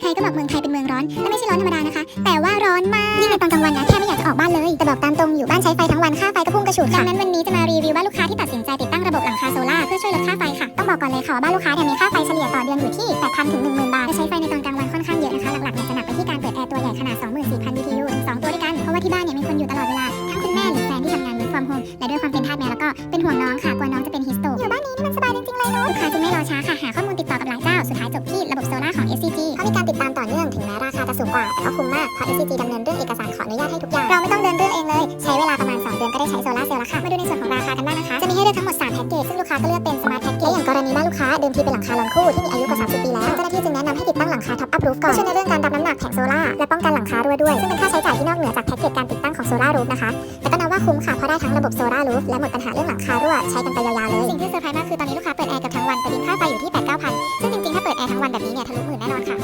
ใครๆก็บอกเมืองไทยเป็นเมืองร้อน และไม่ใช่ร้อนธรรมดานะคะ แต่ว่าร้อนมากยิ่งในตอนกลางวันนะแทบไม่อยากจะออกบ้านเลย แต่บอกตามตรงอยู่บ้านใช้ไฟทั้งวัน ค่าไฟก็พุ่งกระฉูดดังนั้นวันนี้จะมารีวิวบ้าลูกค้าที่ตัดสินใจติดตั้งระบบหลังคาโซล่าเพื่อช่วยลดค่าไฟค่ะ ต้องบอกก่อนเลยค่ะว่าบ้านลูกค้าเนี่ยมีค่าไฟเฉลี่ยต่อเดือนอยู่ที่8,000ถึง10,000บาทใช้ไฟในตอนกลางวันค่อนข้างเยอะนะคะ หลักๆเนี่ยจะหนักไปที่การเปิดแอร์ตัวใหญ่ขนาด 24,000 BTU ถึง2ตัวด้วยกัน เพราะว่าที่บ้านเนี่ยมีคนอยู่ตลอดเวลา ทั้งคุณแม่หรือแฟนที่ทำงาน work from home และด้วยความเป็นทาสแมวแล้วก็เป็นห่วงน้องค่ะกลัวน้องจะเป็นฮิสโตอยู่บ้านนี้นี่มันสบายจริงๆเลยเนาะลูกค้าจึงไม่รอช้าค่ะหาข้อมูลติดต่อกับหลายเจ้าสุดท้ายจบที่ระบบโซล่าของ SCG เขามีการ คาจะสูงกว่าแต่ก็คุ้มมากเพราะ SCG ดำเนินเรื่องเอกสารขออนุญาตให้ทุกอย่าง เราไม่ต้องเดินเรื่องเองเลย ใช้เวลาประมาณ 2 เดือนก็ได้ใช้โซลาร์เซลล์แล้วค่ะ มาดูในส่วนของราคากันบ้างนะคะ จะมีให้เลือกทั้งหมด 3 แพ็กเกจ ซึ่งลูกค้าก็เลือกเป็น Smart Package และอย่างกรณีบ้าลูกค้าเดิมทีเป็นหลังคาลอนคู่ที่มีอายุกว่า30ปีแล้วเจ้าหน้าที่จึงแนะนำให้ติดตั้งหลังคา Top Up Roof ก่อนช่วยในเรื่องการรับน้ำหนักแผงโซล่าและป้องกันหลังคารั่วด้วยซึ่งเป็นค่าใช้จ่ายที่นอกเหนือจากแพ็กเกจการติดตั้งของโซล่ารูฟนะคะแต่ก็นับว่าคุ้มค่ะเพราะได้ทั้งระบบโซล่ารูฟและหมดปัญหาเรื่องหลังคารั่วใช้กันไปยาวๆเลยสิ่งที่เซอร์ไพรส์มากคือตอนนี้ลูกค้าเปิดแอร์เกับทั้งวันแต่บินค่าไฟอยู่ที่8 9 0 0 0ซึ่งจริงๆถ้าเปิดแอร์ทั้งวันแบบนี้เนี่ยทะลุหมื่นแน่นอนค่ะ